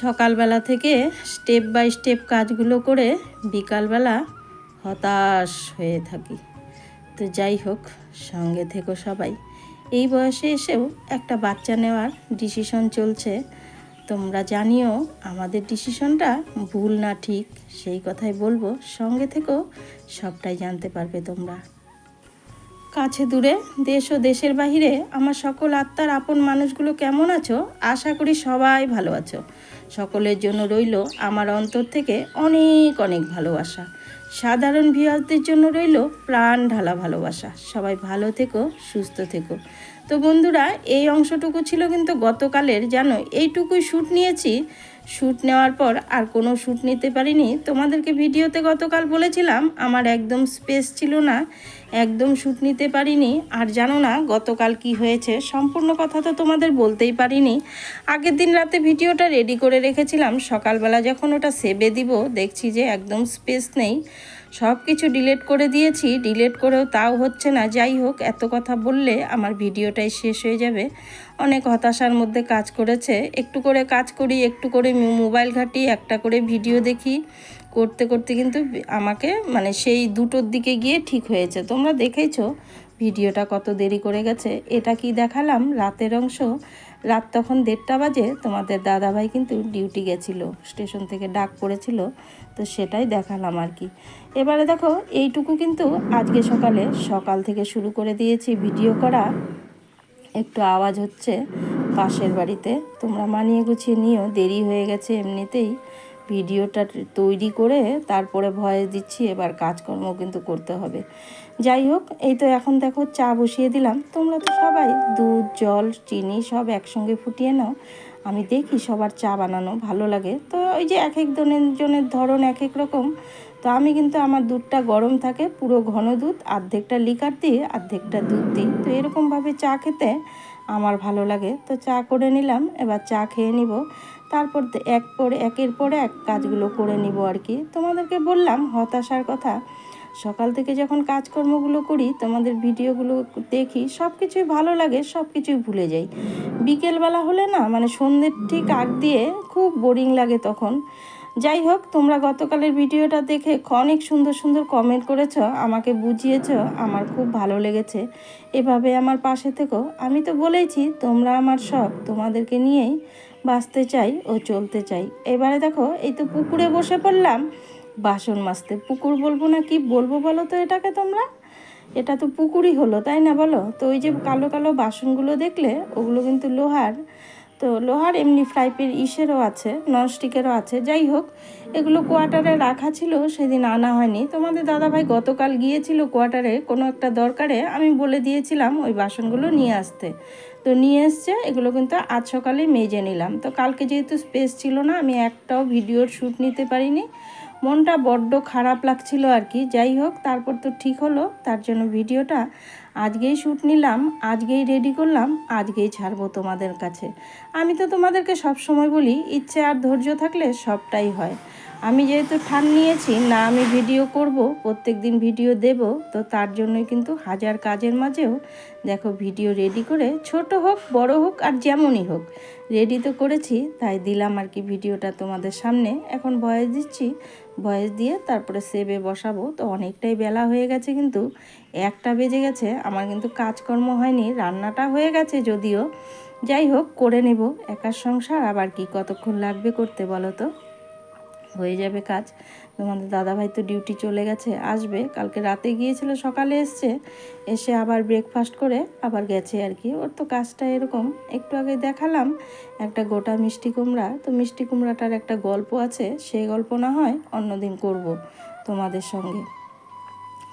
সকালবেলা থেকে step by step কাজগুলো করে বিকালবেলা হতাশ হয়ে থাকি। তো যাই হোক, সঙ্গে থেকো সবাই। এই বয়সে এসেও একটা বাচ্চা নেওয়ার ডিসিশন চলছে। তোমরা জানিও, আমাদের ডিসিশনটা ভুল না ঠিক, সেই কথাই বলব। সঙ্গে থেকেও সবটাই জানতে পারবে তোমরা। কাছে দূরে, দেশ ও দেশের বাহিরে আমার সকল আত্মার আপন মানুষগুলো কেমন আছো? আশা করি সবাই ভালো আছো। সকলের জন্য রইল আমার অন্তর থেকে অনেক অনেক ভালোবাসা। সাধারণ ভিউয়ারদের জন্য রইল প্রাণ ঢালা ভালোবাসা। সবাই ভালো থেকো, সুস্থ থেকো। তো বন্ধুরা, এই অংশটুকু ছিল কিন্তু গতকালের। জানো এইটুকুই শ্যুট নিয়েছি শ্যুট নেওয়ার পর আর কোনো শ্যুট নিতে পারিনি। তোমাদেরকে ভিডিওতে গতকাল বলেছিলাম, আমার একদম স্পেস ছিল না, একদম শ্যুট নিতে পারিনি। আর জানো না, গতকাল কি হয়েছে, সম্পূর্ণ কথা তো তোমাদের বলতেই পারিনি। আগের দিন রাতে ভিডিওটা রেডি করে রেখেছিলাম, সকালবেলা যখন ওটা সেবে দিব, দেখছি যে একদম স্পেস নেই। সব কিছু ডিলেট করে দিয়েছি ডিলেট করেও তাও হচ্ছে না। যাই হোক, এত কথা বললে আমার ভিডিওটাই শেষ হয়ে যাবে। অনেক হতাশার মধ্যে কাজ করেছে। একটু করে কাজ করি, একটু করে মোবাইল ঘাঁটি, একটা করে ভিডিও দেখি। করতে করতে কিন্তু আমাকে মানে সেই দুটোর দিকে গিয়ে ঠিক হয়েছে। তোমরা দেখেছ ভিডিওটা কত দেরি করে গেছে। এটা কি দেখালাম? রাতের অংশ। রাত তখন দেড়টা বাজে, তোমাদের দাদাভাই কিন্তু ডিউটি গেছিল, স্টেশন থেকে ডাক পড়েছিল, তো সেটাই দেখালাম আর কি। এবারে দেখো, এইটুকু কিন্তু আজকে সকালে, সকাল থেকে শুরু করে দিয়েছি ভিডিও করা। একটু আওয়াজ হচ্ছে পাশের বাড়িতে, তোমরা মানিয়ে গুছিয়ে নিও, দেরি হয়ে গেছে এমনিতেই। ভিডিওটা তৈরি করে তারপরে ভয়েস দিচ্ছি, এবার কাজকর্ম কিন্তু করতে হবে। যাই হোক, এই তো এখন দেখো চা বসিয়ে দিলাম। তোমরা তো সবাই দুধ, জল, চিনি সব একসঙ্গে ফুটিয়ে নাও। আমি দেখি সবার চা বানানো ভালো লাগে। তো ওই যে এক এক জনের জনের ধরন এক এক রকম। তো আমি কিন্তু আমার দুধটা গরম থাকে, পুরো ঘন দুধ, অর্ধেকটা লিকার দিয়ে অর্ধেকটা দুধ দিই। তো এরকমভাবে চা খেতে আমার ভালো লাগে। তো চা করে নিলাম, এবার চা খেয়ে নিব। তারপর এক পরে, একের পরে এক কাজগুলো করে নিব আর কি। তোমাদেরকে বললাম হতাশার কথা সকাল থেকে যখন কাজকর্মগুলো করি, তোমাদের ভিডিওগুলো দেখি সব কিছুই ভালো লাগে সব কিছুই ভুলে যাই। বিকেলবেলা হলে না মানে সন্ধ্যের ঠিক আগ দিয়ে খুব বোরিং লাগে তখন। যাই হোক, তোমরা গতকালের ভিডিওটা দেখে অনেক সুন্দর সুন্দর কমেন্ট করেছ, আমাকে বুঝিয়েছ, আমার খুব ভালো লেগেছে। এভাবে আমার পাশে থেকো। আমি তো বলেইছি, তোমরা আমার সব তোমাদেরকে নিয়েই বাঁচতে চাই ও চলতে চাই। এবারে দেখো, এই তো পুকুরে বসে পড়লাম। বাসন মাজতে। পুকুর বলব না কি বলব বলো তো এটাকে তোমরা? এটা তো পুকুরই হলো, তাই না বলো? তো ওই যে কালো কালো বাসনগুলো দেখলে, ওগুলো কিন্তু লোহার। তো লোহার এমনি ফ্রাইপের ইসেরও আছে, ননস্টিকেরও আছে, যাই হোক, এগুলো কোয়ার্টারে রাখা ছিল, সেদিন আনা হয়নি। তোমাদের দাদাভাই গতকাল গিয়েছিল কোয়ার্টারে, কোনো একটা দরকারে, আমি বলে দিয়েছিলাম ওই বাসনগুলো নিয়ে আসতে। তো নিয়ে এসছে, এগুলো কিন্তু আজ সকালে মেজে নিলাম। তো কালকে যেহেতু স্পেস ছিল না, আমি একটাও ভিডিওর শ্যুট নিতে পারিনি। মনটা বড্ড খারাপ লাগছিল আর কি। যাই হোক, তারপর তো ঠিক হলো। তার জন্য ভিডিওটা আজকেই শ্যুট নিলাম, আজকেই রেডি করলাম, আজকেই ছাড়বো তোমাদের কাছে। আমি তো তোমাদেরকে সব সময় বলি, ইচ্ছে আর ধৈর্য থাকলে সবটাই হয়। আমি যেহেতু ঠান নিয়েছি, না আমি ভিডিও করব, প্রত্যেক দিন ভিডিও দেব, তো তার জন্যই কিন্তু হাজার কাজের মাঝেও দেখো ভিডিও রেডি করে ছোট হোক, বড় হোক আর যেমনই হোক রেডি তো করেছি, তাই দিলাম আর কি ভিডিওটা তোমাদের সামনে। এখন ভয়েস দিচ্ছি ভয়েস দিয়ে তারপরে সেবে বসাবো, তো অনেকটাই বেলা হয়ে গেছে কিন্তু, একটা বেজে গেছে, আমার কিন্তু কাজকর্ম হয়নি, রান্নাটা হয়ে গেছে যদিও। যাই হোক, করে নেব, একার সংসার, আবার কি কতক্ষণ লাগবে করতে বলো তো? হয়ে যাবে কাজ। তোমাদের দাদাভাই তো ডিউটি চলে গেছে, আসবে। কালকে রাতে গিয়েছিল, সকালে এসছে। এসে আবার ব্রেকফাস্ট করে আবার গেছে আর কি। ওর তো কাজটা এরকম। একটু আগে দেখালাম একটা গোটা মিষ্টি কুমড়া। তো মিষ্টি কুমড়াটার একটা গল্প আছে। সেই গল্প না হয় অন্যদিন করব তোমাদের সঙ্গে।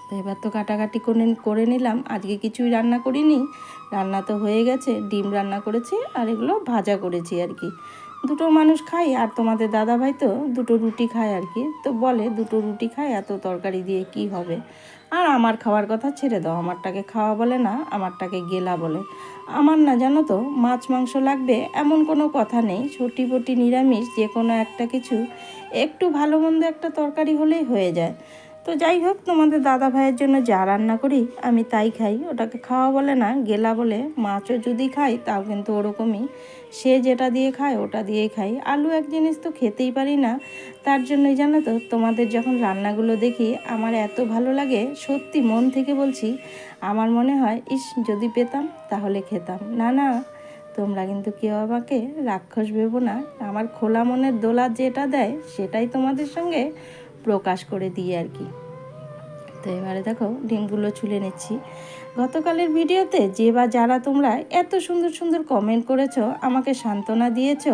তো এবার তো কাটাকাটি করে করে নিলাম। আজকে কিছুই রান্না করিনি। রান্না তো হয়ে গেছে। ডিম রান্না করেছি আর এগুলো ভাজা করেছি আর কি। দুটো মানুষ খাই আর তোমাদের দাদা ভাই তো দুটো রুটি খায় আর কি। তো বলে, দুটো রুটি খায়, এত তরকারি দিয়ে কি হবে? আর আমার খাওয়ার কথা ছেড়ে দাও, আমারটাকে খাওয়া বলে না, আমারটাকে গেলা বলে। আমার না, জানো তো, মাছ, মাংস লাগবে, এমন কোনো কথা নেই। ছটি পটি নিরামিষ যে কোনো একটা কিছু, একটু ভালো মন্দ একটা তরকারি হলেই হয়ে যায়। তো যাই হোক, তোমাদের দাদা ভাইয়ের জন্য যা রান্না করি, আমি তাই খাই। ওটাকে খাওয়া বলে না, গেলা বলে। মাছও যদি খাই, তাও কিন্তু ওরকমই। সে যেটা দিয়ে খায়, ওটা দিয়েই খাই। আলু এক জিনিস তো খেতেই পারি না। তার জন্যই জানো তো, তোমাদের যখন রান্নাগুলো দেখি, আমার এত ভালো লাগে, সত্যি মন থেকে বলছি, আমার মনে হয়, ইস, যদি পেতাম, তাহলে খেতাম। না না, তোমরা কিন্তু কেউ আমাকে রাক্ষস ভেবো না। আমার খোলা মনের দোলা যেটা দেয়, সেটাই তোমাদের সঙ্গে প্রকাশ করে দিই আর কি। তো এবারে দেখো, ডিমগুলো ছুলে নিচ্ছি। গতকালের ভিডিওতে যে বা যারা তোমরা এত সুন্দর সুন্দর কমেন্ট করেছ, আমাকে সান্ত্বনা দিয়েছ,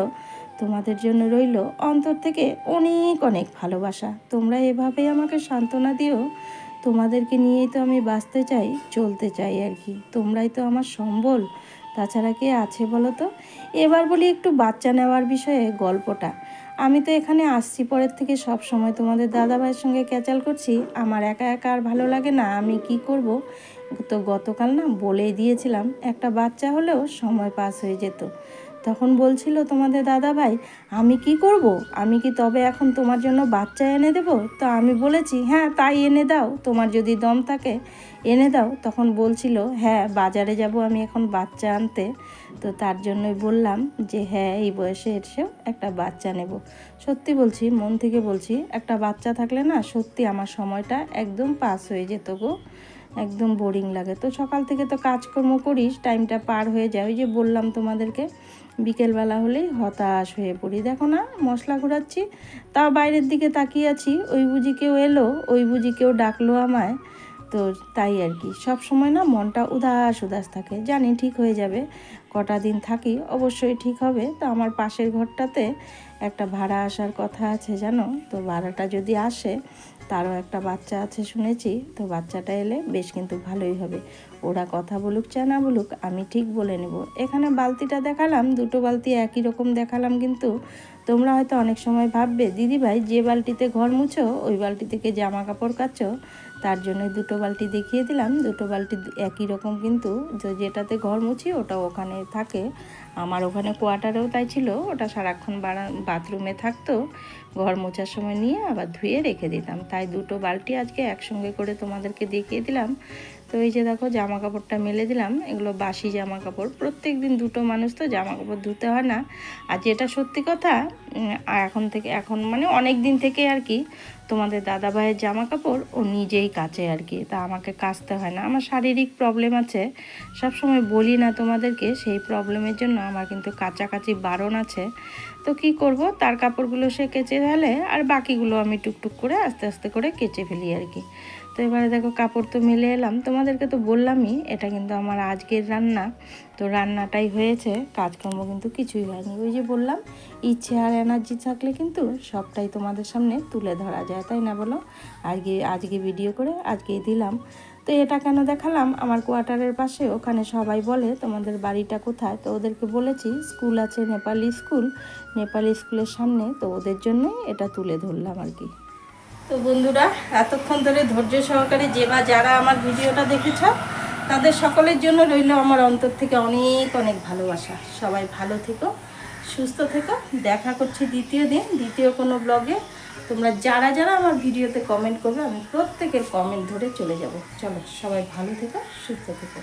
তোমাদের জন্য রইল অন্তর থেকে অনেক অনেক ভালোবাসা। তোমরা এভাবেই আমাকে সান্ত্বনা দিও, তোমাদেরকে নিয়েই তো আমি বাঁচতে চাই, চলতে চাই আর কি। তোমরাই তো আমার সম্বল। তাছাড়া কে আছে বলো তো? এবার বলি একটু বাচ্চা নেওয়ার বিষয়ে গল্পটা। আমি তো এখানে আসছি, পরের থেকে সব সময় তোমাদের দাদাভাইয়ের সঙ্গে ক্যাচাল করছি। আমার একা একা আর ভালো লাগে না, আমি কি করব? তো গতকাল না বলেই দিয়েছিলাম, একটা বাচ্চা হলেও সময় পাস হয়ে যেত। তখন বলছিল তোমাদের দাদা ভাই আমি কি করব? আমি কি তবে এখন তোমার জন্য বাচ্চা এনে দেব? তো আমি বলেছি হ্যাঁ তাই এনে দাও। তোমার যদি দম থাকে, এনে দাও। তখন বলছিল হ্যাঁ বাজারে যাব আমি এখন বাচ্চা আনতে। তো তার জন্যই বললাম যে হ্যাঁ এই বয়সে এসেও একটা বাচ্চা নেব। সত্যি বলছি, মন থেকে বলছি, একটা বাচ্চা থাকলে না সত্যি আমার সময়টা একদম পাস হয়ে যেত গো। একদম বোরিং লাগে। তো সকাল থেকে তো কাজকর্ম করিস টাইমটা পার হয়ে যায়। ওই যে বললাম তোমাদেরকে বিকেলবেলা হলেই হতাশ হয়ে পড়ি। দেখো না, মশলা ঘোরাচ্ছি, তাও বাইরের দিকে তাকিয়ে আছি। ওই বুঝি কেউ এলো, ওই বুঝি কেউ ডাকলো আমায়। তো তাই আর কি, সব সময় না মনটা উদাস উদাস থাকে। জানি ঠিক হয়ে যাবে, কটা দিন থাকি, অবশ্যই ঠিক হবে। তো আমার পাশের ঘরটাতে একটা ভাড়া আসার কথা আছে, জানো? তো ভাড়াটা যদি আসে, তারও একটা বাচ্চা আছে শুনেছি, তো বাচ্চাটা এলে বেশ কিন্তু ভালোই হবে। ওরা কথা বলুক চা না বলুক, আমি ঠিক বলে নেব। এখানে বালতিটা দেখালাম, দুটো বালতি একই রকম দেখালাম কিন্তু তোমরা হয়তো অনেক সময় ভাববে দিদি ভাই যে বালতিতে ঘর মুছো, ওই বালতি থেকে জামা কাপড় কাচো? তার জন্য দুটো বালতি দেখিয়ে দিলাম, দুটো বালতি একই রকম কিন্তু যেটাতে ঘর মুছি, ওটা ওখানে থাকে। আমার ওখানে কোয়ার্টারেও তাই ছিল, ওটা সারাক্ষণ বাথরুমে থাকতো। ঘর মোছার সময় নিয়ে আবার ধুয়ে রেখে দিতাম। তাই দুটো বালতি আজকে একসঙ্গে করে তোমাদেরকে দেখিয়ে দিলাম। তো এই যে দেখো জামা কাপড়টা মেলে দিলাম, এগুলো বাসি জামা কাপড় প্রত্যেক দিন দুটো মানুষ তো জামা কাপড় ধুতে হয় না। আর যেটা সত্যি কথা এখন থেকে, এখন মানে অনেক দিন থেকে আর কি, তোমাদের দাদা ভাইয়ের জামা কাপড় ও নিজেই কাচে আর কি। তা আমাকে কাচতে হয় না। আমার শারীরিক প্রবলেম আছে। সব সময় বলি না তোমাদেরকে, সেই প্রবলেমের জন্য আমার কিন্তু কাচাকাচি বারণ আছে। তো কি করব? তার কাপড়গুলো সে কেচে ফেলে, আর বাকিগুলো আমি টুকটুক করে আস্তে আস্তে করে কেচে ফেলি আর কি। তো এবারে দেখো কাপড় তো মেলে এলাম। তোমাদেরকে তো বললামই, এটা কিন্তু আমার আজকের রান্না। তো রান্নাটাই হয়েছে, কাজকর্ম কিন্তু কিছুই হয়নি। ওই যে বললাম, ইচ্ছে আর এনার্জি থাকলে কিন্তু সবটাই তোমাদের সামনে তুলে ধরা যায়, তাই না বলো? আজকে আজকে ভিডিও করে আজকেই দিলাম। তো এটা কেন দেখালাম? আমার কোয়ার্টারের পাশে ওখানে সবাই বলে, তোমাদের বাড়িটা কোথায়? তো ওদেরকে বলেছি, স্কুল আছে, নেপালি স্কুল। নেপালি স্কুলের সামনে, তো ওদের জন্যই এটা তুলে ধরলাম আর কি। তো বন্ধুরা, এতক্ষণ ধরে ধৈর্য সহকারে যে বা যারা আমার ভিডিওটা দেখেছ, তাদের সকলের জন্য রইল আমার অন্তর থেকে অনেক অনেক ভালোবাসা। সবাই ভালো থেকো, সুস্থ থেকো। দেখা করছি দ্বিতীয় দিন, দ্বিতীয় কোনো ব্লগে তোমরা যারা যারা আমার ভিডিওতে কমেন্ট করবে, আমি প্রত্যেকের কমেন্ট ধরে চলে যাব। চলো, সবাই ভালো থেকো, সুস্থ থেকো।